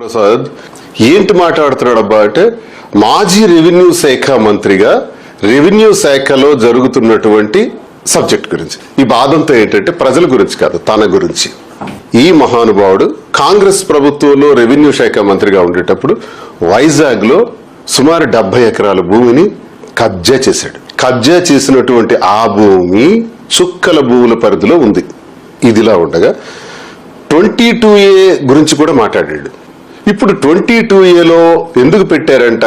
ప్రసాద్ ఏంటి మాట్లాడుతున్నాడబ్బా అంటే మాజీ రెవెన్యూ శాఖ మంత్రిగా రెవెన్యూ శాఖలో జరుగుతున్నటువంటి సబ్జెక్ట్ గురించి. ఈ బాధంతో ఏంటంటే ప్రజల గురించి కాదు తన గురించి. ఈ మహానుభావుడు కాంగ్రెస్ ప్రభుత్వంలో రెవెన్యూ శాఖ మంత్రిగా ఉండేటప్పుడు వైజాగ్లో సుమారు డెబ్బై ఎకరాల భూమిని కబ్జా చేశాడు. కబ్జా చేసినటువంటి ఆ భూమి చుక్కల భూముల పరిధిలో ఉంది. ఇదిలా ఉండగా ట్వంటీ టూ ఏ గురించి కూడా మాట్లాడాడు. ఇప్పుడు ట్వంటీ టూ ఏలో ఎందుకు పెట్టారంట?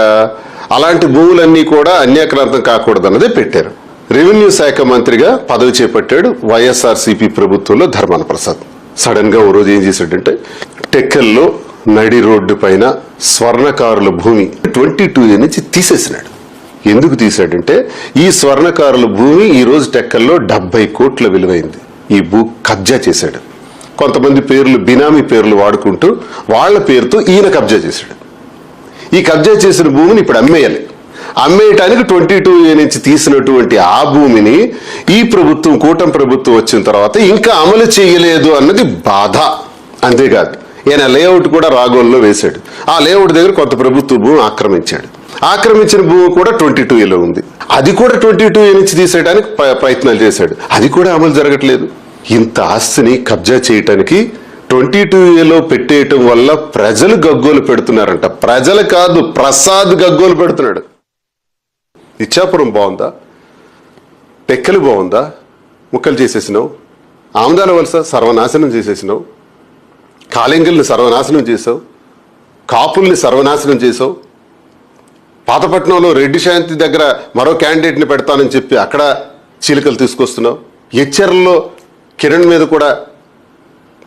అలాంటి భూములన్నీ కూడా అన్యాక్రాంతం కాకూడదు అన్నదే పెట్టారు. రెవెన్యూ శాఖ మంత్రిగా పదవి చేపట్టాడు వైఎస్ఆర్ సిపి ప్రభుత్వంలో ధర్మాన ప్రసాద్ సడన్గా ఓ రోజు ఏం చేశాడంటే టెక్కల్లో నడి రోడ్డు పైన స్వర్ణకారుల భూమి ట్వంటీ టూ ఏ నుంచి తీసేసినాడు. ఎందుకు తీశాడంటే ఈ స్వర్ణకారుల భూమి ఈ రోజు టెక్కల్లో డెబ్బై కోట్ల విలువైంది. ఈ భూ కబ్జా చేశాడు. కొంతమంది పేర్లు బినామీ పేర్లు వాడుకుంటూ వాళ్ళ పేరుతో ఈయన కబ్జా చేశాడు. ఈ కబ్జా చేసిన భూమిని ఇప్పుడు అమ్మేయాలి. అమ్మేయటానికి ట్వంటీ టూ ఏ నుంచి తీసినటువంటి ఆ భూమిని ఈ ప్రభుత్వం కూటమి ప్రభుత్వం వచ్చిన తర్వాత ఇంకా అమలు చేయలేదు అన్నది బాధ. అంతేకాదు ఈయన లేఅవుట్ కూడా రాగోల్లో వేశాడు. ఆ లేఅవుట్ దగ్గర కొత్త ప్రభుత్వ భూమి ఆక్రమించాడు. ఆక్రమించిన భూమి కూడా ట్వంటీ టూ ఏలో ఉంది. అది కూడా ట్వంటీ టూ ఏ నుంచి తీసేయడానికి ప్ర- ప్రయత్నాలు చేశాడు. అది కూడా అమలు జరగట్లేదు. ఇంత ఆస్తిని కబ్జా చేయటానికి ట్వంటీ టూ ఏలో పెట్టేయటం వల్ల ప్రజలు గగ్గోలు పెడుతున్నారంట. ప్రజలు కాదు ప్రసాద్ గగ్గోలు పెడుతున్నాడు. ఇచ్చాపురం బాగుందా? టెక్కలు బాగుందా? ముక్కలు చేసేసినావు. ఆమదాల వలస సర్వనాశనం చేసేసినావు. కాలింగల్ని సర్వనాశనం చేసావు. కాపుల్ని సర్వనాశనం చేసావు. పాతపట్నంలో రెడ్డి శాంతి దగ్గర మరో క్యాండిడేట్ని పెడతానని చెప్పి అక్కడ చీలికలు తీసుకొస్తున్నావు. హెచ్చర్లలో కిరణ్ మీద కూడా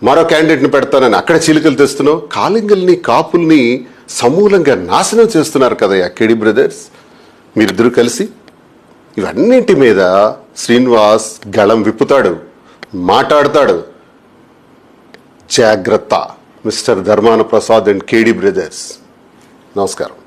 మరో క్యాండిడేట్ని పెడతానని అక్కడ చీలికలు తెస్తున్నావు. కాలింగల్ని కాపుల్ని సమూలంగా నాశనం చేస్తున్నారు కదయ్యా కెడి బ్రదర్స్. మీరిద్దరూ కలిసి ఇవన్నింటి మీద శ్రీనివాస్ గళం విప్పుతాడు మాట్లాడతాడు. జాగ్రత్త mister Dharmana Prasad and KD brothers. నమస్కారం.